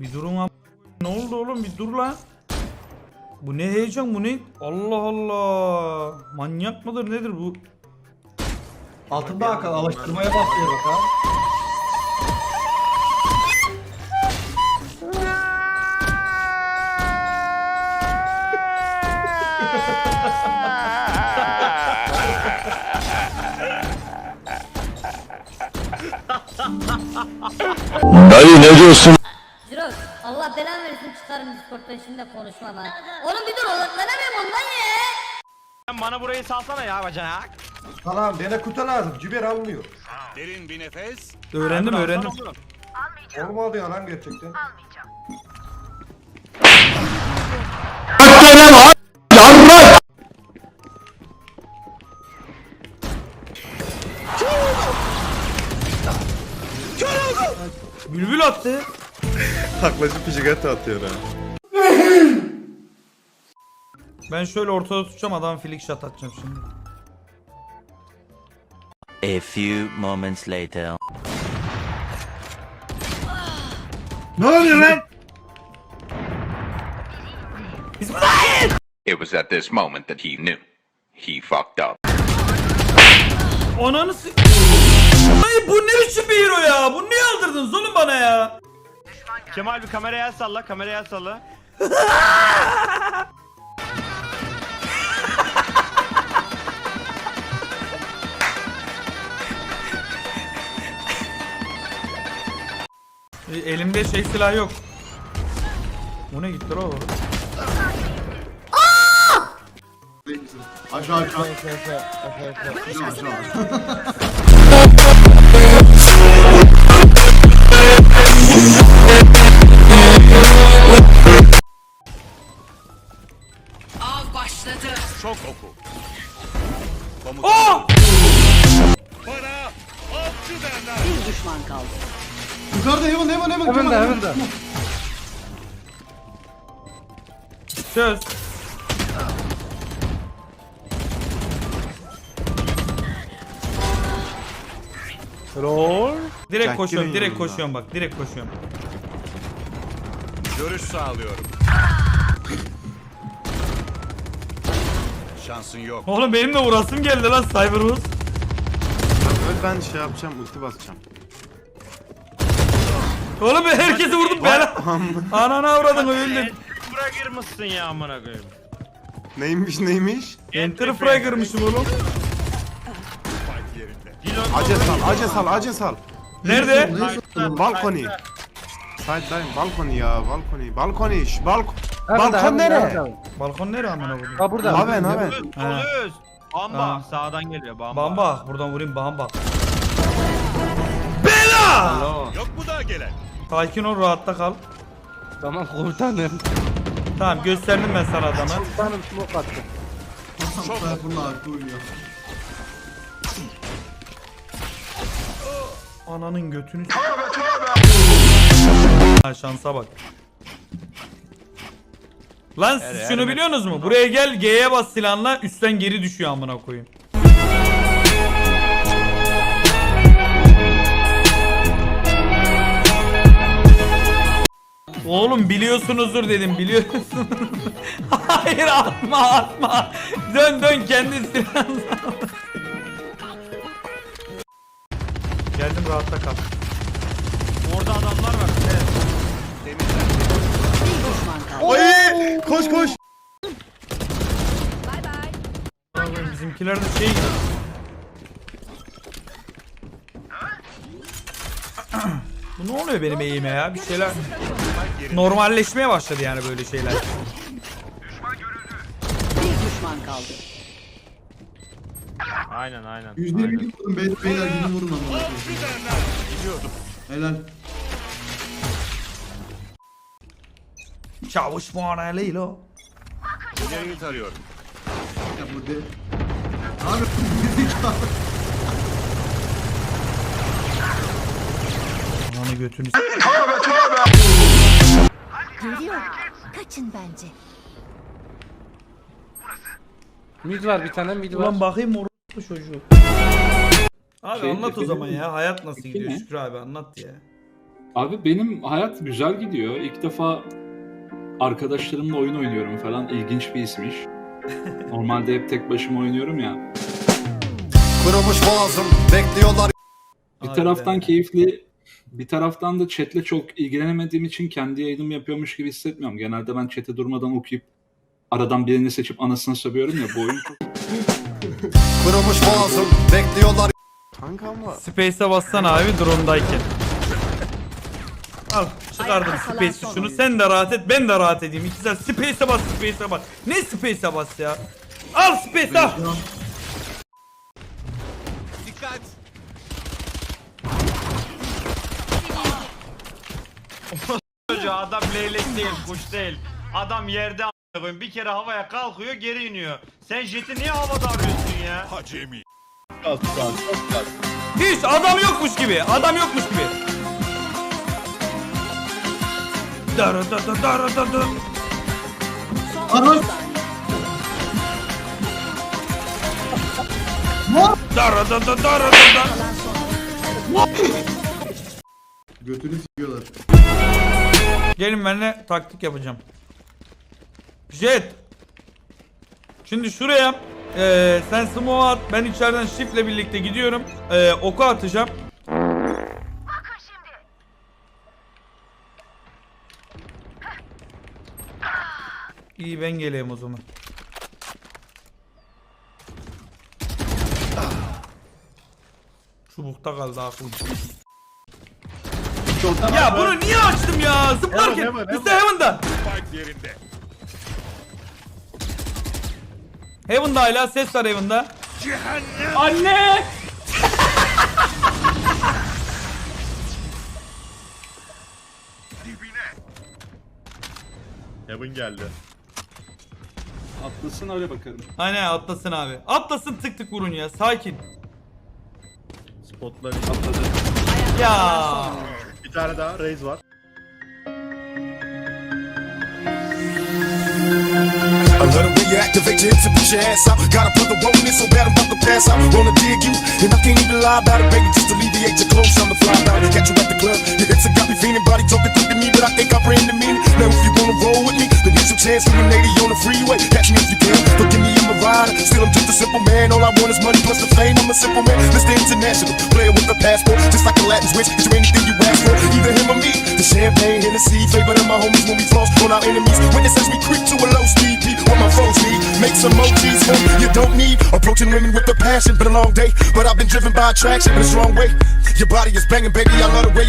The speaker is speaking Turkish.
Bir durun am- Ne oldu oğlum bir dur lan. Bu ne heyecan bu ne? Allah Allah. Manyak mıdır nedir bu? Altında Hakan alıştırmaya başlıyor bak ha. Dayı ne diyorsun? Allah belanı versin çıkarım Discord'dan şimdi konuşma lan. Oğlum bir dur odaklanamıyorum ondan ya. Sen bana burayı salsana ya bacanak. Tamam bana kutu lazım. Cüber almıyor. Derin bir nefes. Öğrendim öğrendim. Olmadı ya lan gerçekten. Bülbül attı. Taklacı pijigata atıyor ha. Ben şöyle ortada tutacağım adam flick shot atacağım şimdi. A few moments later. It was at this moment that he knew. He fucked up. Ananı s- Ay bu ne biçim bir hero ya? Bunu niye aldırdınız oğlum bana ya? Kemal bir kameraya el salla, kameraya el salla. E, elimde şey silah yok. Bu ne gitti o? Aşağı aşağı. Aşağı aşağı. Çok derler. Yukarıda hemen hemen hemen. Hemen de hemen de. Çöz. Direkt koşuyorum, direkt koşuyorum bak, direkt koşuyorum. Görüş sağlıyorum. Şansın yok. Oğlum benim de vurasım geldi lan Cyberus. Ben şey yapacağım ulti basacağım. Oğlum ben herkesi vurdum ben. Ananı avradın öldüm. Bura girmişsin ya amına koyayım. Neymiş neymiş? Enter Fragger'mışım oğlum. Ace sal, ace sal, ace sal. Nerede? Balkoni. Sideline, balkoni ya, balkoni. Balkoni, şş, balk... Balkon nere? Balkon nere amına koyayım? Ha burada. Haven, haven. Soluz. Bamba sağdan geliyor bamba. Bamba. Buradan vurayım bamba. Yok mu daha gelen? Sakin ol rahatta kal. Tamam komutanım. Tamam gösterdim ben sana adamı. Komutanım smoke attı. Ananın götünü. Ha şansa bak. Lan siz Evet, şunu evet. biliyorsunuz mu? Buraya gel G'ye bas silahla üstten geri düşüyor amına koyayım. Oğlum biliyorsunuzdur dedim biliyorsunuz. Hayır atma atma. Dön dön kendi silahını. Geldim rahatta kal. Orada adamlar var. Evet. Oy! Koş koş! Oğlum Bizimkiler de şey gibi. Bu ne oluyor benim eğime ya? Bir şeyler normalleşmeye başladı yani böyle şeyler. Aynen aynen. Yüzde aynen. bir vurun beyler, beyler yine vurun ama. Biliyordum. Helal. Çavuş muanele o. İleriyi tarıyorum. Ya burada. Abi gerizekalı. Ananı götünü. Geliyor. Kaçın bence. Mid var bir tane mid var. Ulan bakayım orospu çocuğu. Abi anlat o zaman ya. Hayat nasıl gidiyor Şükrü abi anlat ya. Abi benim hayat güzel gidiyor. İlk defa arkadaşlarımla oyun oynuyorum falan. İlginç bir ismiş. Normalde hep tek başıma oynuyorum ya. Kırılmış boğazım bekliyorlar Bir Hadi taraftan be. keyifli, bir taraftan da chatle çok ilgilenemediğim için kendi yayınımı yapıyormuş gibi hissetmiyorum. Genelde ben chat'e durmadan okuyup aradan birini seçip anasını sövüyorum ya bu oyun çok Kırılmış boğazım bekliyorlar Kanka ama Space'e bassana abi drone'dayken. Al çıkardım Space'i şunu sen de rahat et ben de rahat edeyim. İkizler Space'e bas Space'e bas. Ne Space'e bas ya? Al Space al. Çocuğu adam leylek değil, kuş değil. Adam yerde a**ına koyayım. bir kere havaya kalkıyor geri iniyor. Sen jeti niye havada arıyorsun ya? Hiç adam yokmuş gibi. Adam yokmuş gibi. Dara da da dara da da. Ana Dara da da dara da da. Götünü sikiyorlar. Gelin benimle taktik yapacağım. Jet. Şimdi şuraya eee sen smoke at. Ben içeriden shift'le birlikte gidiyorum. Eee oku atacağım. İyi ben geleyim o zaman. Çubukta kaldı aklım. Ya bunu niye açtım ya? Zıplarken. Mr. Heaven'da. Heaven'da hala ses var Heaven'da. Anne! Heaven geldi. atlasın öyle bakarım. Aynen atlasın abi. Atlasın tık tık vurun ya. Sakin. Spotları Atladı. Ya. Bir tane daha Raze var. A little when you activate your hips and put your ass out. Gotta put the roll in so bad I'm about to pass out. Wanna dig you and I can't even lie about it Baby just alleviate your clothes I'm the fly it. Got you at the club Your hips have got me feeling Body talking quick to me but I think I bring the meaning Now if you wanna roll with me Then here's your chance for a lady on the freeway. Catch me if you can Forgive me I'm a rider Still I'm just a simple man All I want is money plus the fame. I'm a simple man Mr. International. Player with a passport Just like a Latin switch. Get you anything you ask for champagne, Hennessy Favorite of my homies when we floss on our enemies Witness as we creep to a low speed. What my foes need Make some emojis for you don't need Approaching women with a passion. Been a long day But I've been driven by attraction in a strong way. Your body is banging baby. I love the way you